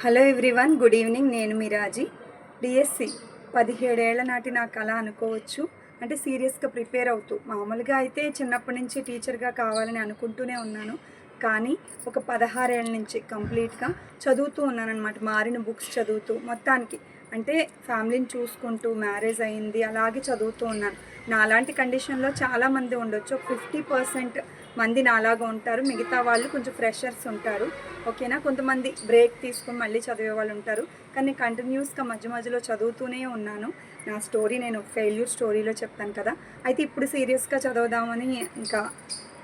Hello everyone good evening. నేను మిరాజీ DSC పదిహేడేళ్ళ నాటి నా కళ అనుకోవచ్చు. అంటే సీరియస్గా ప్రిపేర్ అవుతూ మామూలుగా అయితే చిన్నప్పటి నుంచి టీచర్గా కావాలని అనుకుంటూనే ఉన్నాను. కానీ ఒక పదహారేళ్ళ నుంచి కంప్లీట్గా చదువుతూ ఉన్నానన్నమాట. మారిన బుక్స్ చదువుతూ మొత్తానికి అంటే ఫ్యామిలీని చూసుకుంటూ మ్యారేజ్ అయింది అలాగే చదువుతూ ఉన్నాను. నాలాంటి కండిషన్లో చాలామంది ఉండొచ్చు. ఒక ఫిఫ్టీ పర్సెంట్ మంది నాలాగా ఉంటారు. మిగతా వాళ్ళు కొంచెం ఫ్రెషర్స్ ఉంటారు. ఓకేనా? కొంతమంది బ్రేక్ తీసుకొని మళ్ళీ చదివే వాళ్ళు ఉంటారు. కానీ కంటిన్యూస్గా మధ్య మధ్యలో చదువుతూనే ఉన్నాను. నా స్టోరీ నేను ఫెయిల్యూర్ స్టోరీలో చెప్తాను కదా. అయితే ఇప్పుడు సీరియస్గా చదవదామని ఇంకా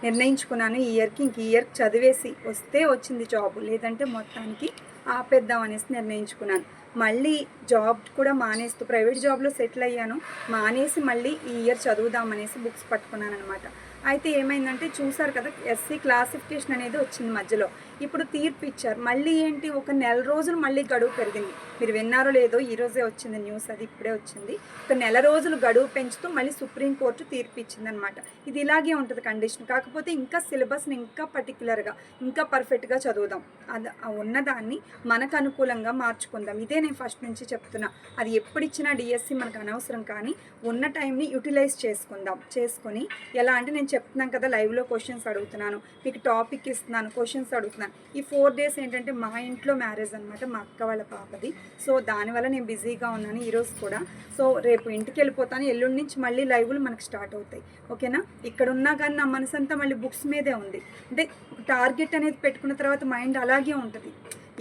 నిర్ణయించుకున్నాను. ఈ ఇయర్కి ఇంక ఇయర్ చదివేసి వస్తే వచ్చింది జాబ్. లేదంటే మొత్తానికి ఆపేద్దాం అనేసి నిర్ణయించుకున్నాను. మళ్ళీ జాబ్ కూడా మానేస్తూ ప్రైవేట్ జాబ్లో సెటిల్ అయ్యాను. మానేసి మళ్ళీ ఈ ఇయర్ చదువుదాం అనేసి బుక్స్ పట్టుకున్నాను అనమాట అయితే ఏమైందంటే చూసారు కదా ఎస్సీ క్లాసిఫికేషన్ అనేది వచ్చింది మధ్యలో. ఇప్పుడు తీర్పు ఇచ్చారు. మళ్ళీ ఏంటి? ఒక నెల రోజులు మళ్ళీ గడువు పెరిగింది. మీరు విన్నారో లేదో ఈరోజే వచ్చింది న్యూస్ అది ఇప్పుడే వచ్చింది. ఒక నెల రోజులు గడువు పెంచుతూ మళ్ళీ సుప్రీంకోర్టు తీర్పు ఇచ్చింది అనమాట ఇది ఇలాగే ఉంటుంది కండిషన్. కాకపోతే ఇంకా సిలబస్ని ఇంకా పర్టికులర్గా ఇంకా పర్ఫెక్ట్గా చదువుదాం. అది ఉన్నదాన్ని మనకు అనుకూలంగా మార్చుకుందాం. ఇదే నేను ఫస్ట్ నుంచి చెప్తున్నా. అది ఎప్పుడు ఇచ్చినా డిఎస్సి మనకు అనవసరం కానీ ఉన్న టైంని యూటిలైజ్ చేసుకుందాం. చేసుకొని ఎలా అంటే నేను చెప్తున్నాను కదా లైవ్లో క్వశ్చన్స్ అడుగుతున్నాను మీకు టాపిక్ ఇస్తున్నాను క్వశ్చన్స్ అడుగుతున్నాను. ఈ ఫోర్ డేస్ ఏంటంటే మా ఇంట్లో మ్యారేజ్ అనమాట మా అక్క వాళ్ళ పాపది. సో దానివల్ల నేను బిజీగా ఉన్నాను ఈరోజు కూడా. సో రేపు ఇంటికి వెళ్ళిపోతాను ఎల్లుండి నుంచి మళ్ళీ లైవ్లు మనకు స్టార్ట్ అవుతాయి. ఓకేనా? ఇక్కడ ఉన్నా కానీ నా మనసు అంతా మళ్ళీ బుక్స్ మీదే ఉంది. అంటే టార్గెట్ అనేది పెట్టుకున్న తర్వాత మైండ్ అలాగే ఉంటుంది.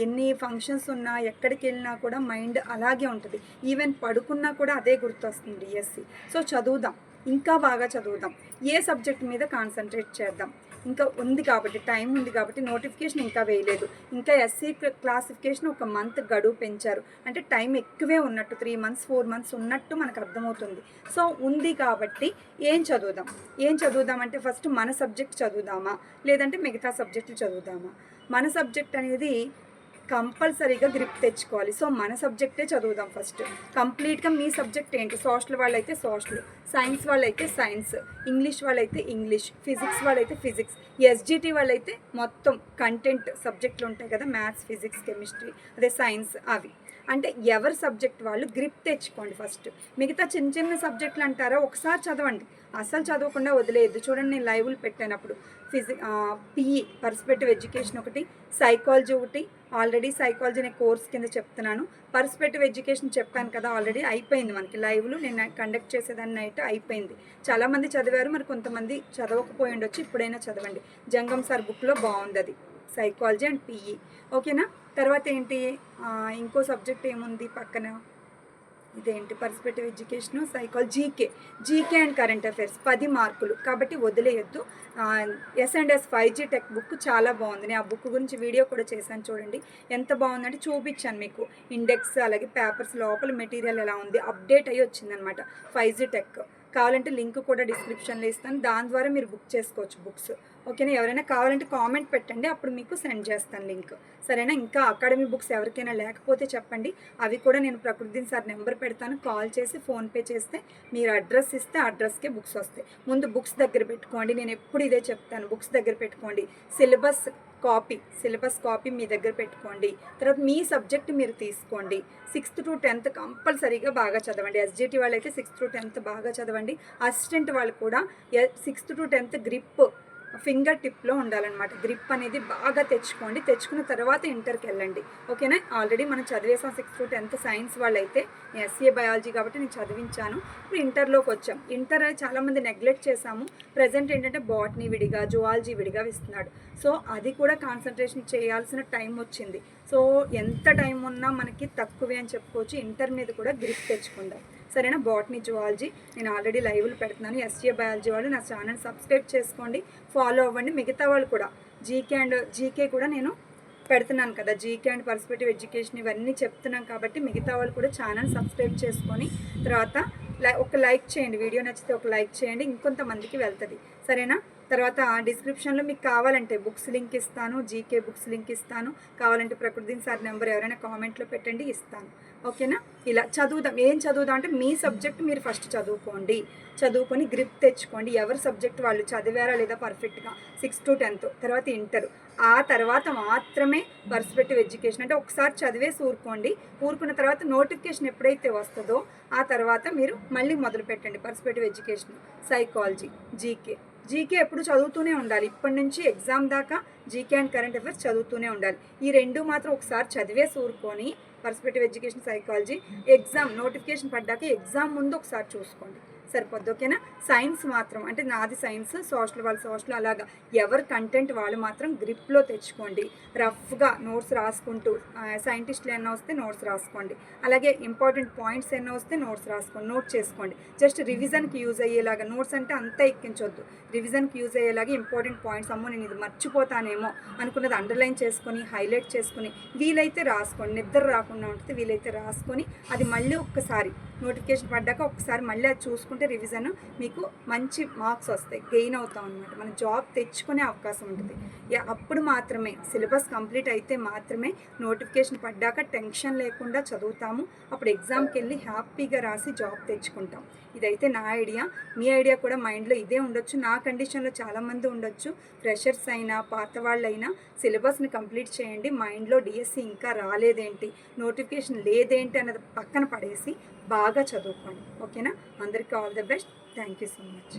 ఎన్ని ఫంక్షన్స్ ఉన్నా ఎక్కడికి వెళ్ళినా కూడా మైండ్ అలాగే ఉంటుంది. ఈవెన్ పడుకున్నా కూడా అదే గుర్తొస్తుంది డిఎస్సి సో చదువుదాం. ఇంకా బాగా చదువుదాం ఏ సబ్జెక్ట్ మీద కాన్సన్ట్రేట్ చేద్దాం. ఇంకా ఉంది కాబట్టి టైం ఉంది కాబట్టి నోటిఫికేషన్ ఇంకా వేయలేదు. ఇంకా ఎస్సీ క్లాసిఫికేషన్ ఒక మంత్ గడువు పెంచారు. అంటే టైం ఎక్కువే ఉన్నట్టు త్రీ మంత్స్ ఫోర్ మంత్స్ ఉన్నట్టు మనకు అర్థమవుతుంది. సో ఉంది కాబట్టి ఏం చదువుదాం? ఏం చదువుదాం అంటే ఫస్ట్ మన సబ్జెక్ట్ చదువుదామా? లేదంటే మిగతా సబ్జెక్టులు చదువుదామా? మన సబ్జెక్ట్ అనేది కంపల్సరీగా గ్రిప్ తెచ్చుకోవాలి. సో మన సబ్జెక్టే చదువుదాం ఫస్ట్ కంప్లీట్గా మీ సబ్జెక్ట్ ఏంటి? సోషల్ వాళ్ళైతే సోషల్ సైన్స్ వాళ్ళైతే సైన్స్ ఇంగ్లీష్ వాళ్ళైతే ఇంగ్లీష్ ఫిజిక్స్ వాళ్ళైతే ఫిజిక్స్ ఎస్జిటి వాళ్ళైతే మొత్తం కంటెంట్ సబ్జెక్టులు ఉంటాయి కదా మ్యాథ్స్ ఫిజిక్స్ కెమిస్ట్రీ అదే సైన్స్ అవి. అంటే ఎవరి సబ్జెక్ట్ వాళ్ళు గ్రిప్ తెచ్చుకోండి ఫస్ట్. మిగతా చిన్న చిన్న సబ్జెక్టులు అంటారా? ఒకసారి చదవండి. అసలు చదవకుండా వదిలేదు చూడండి నేను లైవ్లు పెట్టానప్పుడు. ఫిజి పిఈ పర్స్పెక్టివ్ ఎడ్యుకేషన్ ఒకటి సైకాలజీ ఒకటి. ఆల్రెడీ సైకాలజీ అనే కోర్స్ కింద చెప్తున్నాను. పర్స్పెక్టివ్ ఎడ్యుకేషన్ చెప్పాను కదా ఆల్రెడీ అయిపోయింది మనకి. లైవ్లు నేను కండక్ట్ చేసేదాన్ని నైట్ అయిపోయింది. చాలామంది చదివారు మరి కొంతమంది చదవకపోయి ఉండొచ్చు. ఇప్పుడైనా చదవండి. జంగం సార్ బుక్లో బాగుంది అది. సైకాలజీ అండ్ పిఈ ఓకేనా తర్వాత ఏంటి ఇంకో సబ్జెక్ట్ ఏముంది పక్కన? ఇదేంటి? Perspective education psychology G K G K and current affairs పది మార్కులు. కాబట్టి వదిలేయొద్దు. S and S five G tech book చాలా బాగుంది. నేను ఆ బుక్ గురించి వీడియో కూడా చేశాను చూడండి. ఎంత బాగుందంటే చూపించాను మీకు. ఇండెక్స్ అలాగే పేపర్స్ లోపల మెటీరియల్ ఎలా ఉంది అప్డేట్ అయ్యి వచ్చిందనమాట ఫైవ్ జీ టెక్ కావాలంటే లింక్ కూడా డిస్క్రిప్షన్లో ఇస్తాను. దాని ద్వారా మీరు బుక్ చేసుకోవచ్చు బుక్స్ ఓకేనా ఎవరైనా కావాలంటే కామెంట్ పెట్టండి. అప్పుడు మీకు సెండ్ చేస్తాను లింక్. సరేనా? ఇంకా అకాడమీ బుక్స్ ఎవరికైనా లేకపోతే చెప్పండి. అవి కూడా నేను ప్రకృతిని సార్ నెంబర్ పెడతాను. కాల్ చేసి ఫోన్పే చేస్తే మీరు అడ్రస్ ఇస్తే అడ్రస్కే బుక్స్ వస్తాయి. ముందు బుక్స్ దగ్గర పెట్టుకోండి. నేను ఎప్పుడు ఇదే చెప్తాను. బుక్స్ దగ్గర పెట్టుకోండి. సిలబస్ కాపీ సిలబస్ కాపీ మీ దగ్గర పెట్టుకోండి. తర్వాత మీ సబ్జెక్ట్ మీరు తీసుకోండి. సిక్స్త్ టు టెన్త్ కంపల్సరీగా బాగా చదవండి. ఎస్జిటి వాళ్ళైతే సిక్స్త్ టు టెన్త్ బాగా చదవండి. అసిస్టెంట్ వాళ్ళు కూడా sixth to tenth grip finger టిప్లో ఉండాలన్నమాట. గ్రిప్ అనేది బాగా తెచ్చుకోండి. తెచ్చుకున్న తర్వాత ఇంటర్కి వెళ్ళండి. ఓకేనా? ఆల్రెడీ మనం చదివేసాం సిక్స్త్ టు టెన్త్ సైన్స్ వాళ్ళైతే ఎస్సీఏ బయాలజీ కాబట్టి నేను చదివించాను. ఇప్పుడు ఇంటర్లోకి వచ్చాం. ఇంటర్ చాలామంది నెగ్లెక్ట్ చేసాము ప్రజెంట్ ఏంటంటే బాటనీ విడిగా జువాలజీ విడిగా ఇస్తున్నాడు. సో అది కూడా కాన్సన్ట్రేషన్ చేయాల్సిన టైం వచ్చింది. సో ఎంత టైం ఉన్నా మనకి తక్కువే అని చెప్పుకోవచ్చు. ఇంటర్ మీద కూడా గ్రిప్ తెచ్చుకుందాం. సరేనా? బాటనీ జువాలజీ నేను ఆల్రెడీ లైవ్లు పెడుతున్నాను. ఎస్ఏ బయాలజీ వాళ్ళు నా ఛానల్ సబ్స్క్రైబ్ చేసుకోండి. ఫాలో అవ్వండి. మిగతా వాళ్ళు కూడా. జీకే అండ్ జీకే కూడా నేను పెడుతున్నాను కదా. జీకే అండ్ పర్స్పెక్టివ్ ఎడ్యుకేషన్ ఇవన్నీ చెప్తున్నాను కాబట్టి మిగతా వాళ్ళు కూడా ఛానల్ సబ్స్క్రైబ్ చేసుకొని తర్వాత లై ఒక లైక్ చేయండి. వీడియో నచ్చితే ఒక లైక్ చేయండి. ఇంకొంతమందికి వెళ్తుంది. సరేనా? తర్వాత డిస్క్రిప్షన్లో మీకు కావాలంటే బుక్స్ లింక్ ఇస్తాను జీకే బుక్స్ లింక్ ఇస్తాను. కావాలంటే ప్రకృతి సార్ నెంబర్ ఎవరైనా కామెంట్లో పెట్టండి ఇస్తాను. ఓకేనా ఇలా చదువుదాం. ఏం చదువుదాం అంటే మీ సబ్జెక్ట్ మీరు ఫస్ట్ చదువుకోండి. చదువుకొని గ్రిప్ తెచ్చుకోండి. ఎవరి సబ్జెక్ట్ వాళ్ళు చదివారా లేదా పర్ఫెక్ట్గా సిక్స్ టు టెన్త్ తర్వాత ఇంటర్ ఆ తర్వాత మాత్రమే పర్స్పెక్టివ్ ఎడ్యుకేషన్ అంటే ఒకసారి చదివేసి ఊరుకోండి. ఊరుకున్న తర్వాత నోటిఫికేషన్ ఎప్పుడైతే వస్తుందో ఆ తర్వాత మీరు మళ్ళీ మొదలు పెట్టండి perspective education psychology G K G K ఎప్పుడు చదువుతూనే ఉండాలి. ఇప్పటి నుంచి ఎగ్జామ్ దాకా జీకే అండ్ కరెంట్ అఫైర్స్ చదువుతూనే ఉండాలి. ఈ రెండు మాత్రం ఒకసారి చదివేసి ఊరుకొని perspective education psychology exam notification పడ్డాక ఎగ్జామ్ ముందు ఒకసారి చూసుకోండి. సరిపోద్ది ఓకేనా? సైన్స్ మాత్రం అంటే నాది సైన్స్ సోషల్ వాళ్ళ సోషల్ అలాగా. ఎవరి కంటెంట్ వాళ్ళు మాత్రం గ్రిప్లో తెచ్చుకోండి. రఫ్గా నోట్స్ రాసుకుంటూ సైంటిస్టులు ఎన్నో వస్తే నోట్స్ రాసుకోండి. అలాగే ఇంపార్టెంట్ పాయింట్స్ ఎన్నో వస్తే నోట్స్ రాసుకోండి నోట్ చేసుకోండి. జస్ట్ రివిజన్కి యూజ్ అయ్యేలాగా నోట్స్ అంటే అంతా ఎక్కించొద్దు. రివిజన్కి యూజ్ అయ్యేలాగా ఇంపార్టెంట్ పాయింట్స్ అమ్మో నేను ఇది మర్చిపోతానేమో అనుకున్నది అండర్లైన్ చేసుకొని హైలైట్ చేసుకొని వీలైతే రాసుకోండి. నిద్ర రాకుండా ఉంటుంది వీలైతే రాసుకొని అది మళ్ళీ ఒక్కసారి నోటిఫికేషన్ పడ్డాక ఒకసారి మళ్ళీ అది చూసుకుంటే రివిజన్ మీకు మంచి మార్క్స్ వస్తాయి గెయిన్ అవుతాం అనమాట మన జాబ్ తెచ్చుకునే అవకాశం ఉంటుంది. యా, అప్పుడు మాత్రమే సిలబస్ కంప్లీట్ అయితే మాత్రమే నోటిఫికేషన్ పడ్డాక టెన్షన్ లేకుండా చదువుతాము. అప్పుడు ఎగ్జామ్కి వెళ్ళి హ్యాపీగా రాసి జాబ్ తెచ్చుకుంటాం. ఇదైతే నా ఐడియా మీ ఐడియా కూడా మైండ్లో ఇదే ఉండొచ్చు. నా కండిషన్లో చాలామంది ఉండొచ్చు. ఫ్రెషర్స్ అయినా పాత వాళ్ళైనా సిలబస్ని కంప్లీట్ చేయండి. మైండ్లో డిఎస్సి ఇంకా రాలేదేంటి? నోటిఫికేషన్ లేదేంటి అన్నది పక్కన పడేసి బాగా చదువుకోండి ఓకేనా? అందరికీ all the best. Thank you so much.